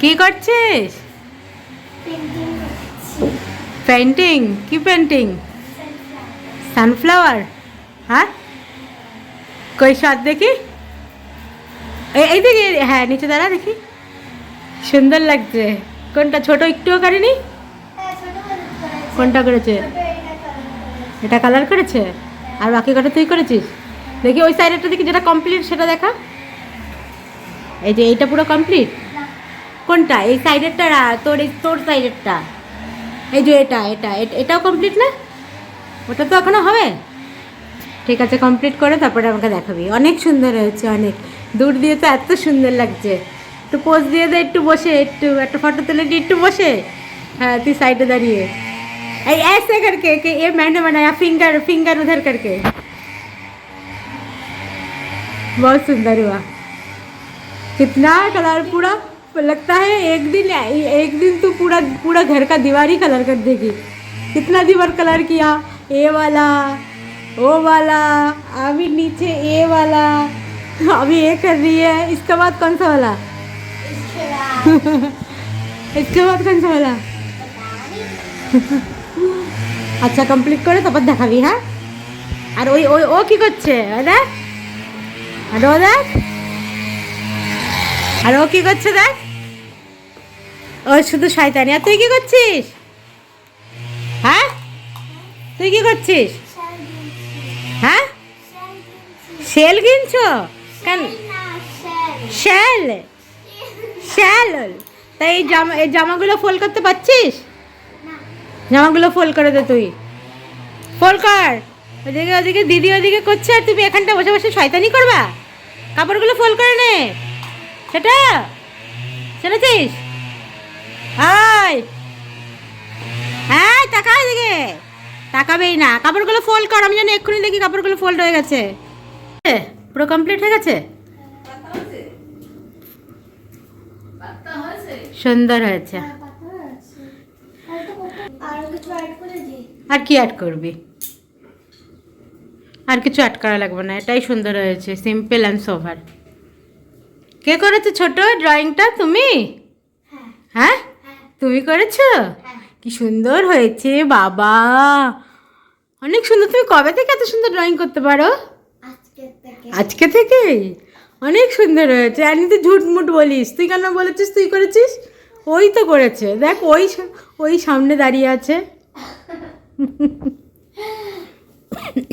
কি করছিস? পেন্টিং কি পেন্টিং সানফ্লাওয়ার হ্যাঁ? কই স্বাদ দেখি? এই দেখি হ্যাঁ নিচে দাঁড়া দেখি। সুন্দর লাগছে। কোনটা, ছোট একটুও করেনি? কোনটা করেছে? এটা কালার করেছে? আর বাকি কটা তুই করেছিস? দেখি ওই সাইডেরটা দেখি, যেটা কমপ্লিট সেটা দেখা। এই যে, এইটা পুরো কমপ্লিট কোনটা? এই সাইডেরটা তোর এই তোর সাইডেরটা এই যে এটা এটা এটাও কমপ্লিট না? ওটা তো এখনও হবে? ঠিক আছে কমপ্লিট করে তারপরে আমাকে দেখাবি। অনেক সুন্দর হয়েছে, অনেক। দূর দিয়ে তো এত সুন্দর লাগছে। একটু পোজ দিয়ে দে, একটু বসে, একটু, একটা ফটো তুলে দিয়ে একটু বসে। হ্যাঁ তুই সাইডে দাঁড়িয়ে। এই এসে করকে কে এ मैंने बनाया ফিঙ্গার ফিঙ্গার উধার করকে। বহ সুন্দর হুয়া कितना কালার পুরা? लगता है एक दिन एक दिन तू पूरा पूरा घर का दीवार ही कलर कर देगी कितना दीवार कलर किया ये वाला वो वाला अभी नीचे ये वाला अभी ये कर रही है इसके बाद कौन सा वाला इसके बाद कौन सा वाला আচ্ছা কমপ্লিট করে তারপর দেখাবি হ্যাঁ আর ওই ওই ও কি করছে ওই দেখ আর ও দেখ আর ও কি করছে দেখ ও, শুধু শয়তানি। আর তুই কি করছিস? হ্যাঁ? তুই কি করছিস? হ্যাঁ? শেল কিনছো? কেন? শেল। শেল। তাই এই জামা এই জামাগুলো ফোল করতে পারছিস? জামাগুলো ফোল্ড করে দে তুই। ফোল্ড কর। ওদিকে ওদিকে দিদি ওদিকে করছে আর তুমি এখানটা বসে বসে শয়তানি করবা। কাপড়গুলো ফোল করে নে। সেটা? শুনেছিস? হাই হ্যাঁ টাকা এদিকে। তাকাবেই না। কাপড়গুলো ফোল্ড কর আমি জানি এক্ষুনি দেখি কাপড়গুলো ফোল্ড হয়ে গেছে। পুরো কমপ্লিট হয়ে গেছে? সুন্দর হয়েছে। আর কি অ্যাড করবি? আর কিছু অ্যাড করা লাগবে না এটাই সুন্দর হয়েছে সিম্পল অ্যান্ড সোভার কে করেছে ছোট ড্রয়িংটা তুমি? হ্যাঁ? তুমি করেছ? কি সুন্দর হয়েছে বাবা। অনেক সুন্দর। তুমি কবে থেকে এত সুন্দর ড্রয়িং করতে পারো? আজকে থেকে। অনেক সুন্দর হয়েছে। আর তুই ঝুট মুট বলিস। তুই কেন বলেছিস? তুই করেছিস? ওই তো করেছে। দেখ ওই ওই সামনে দাঁড়িয়ে আছে।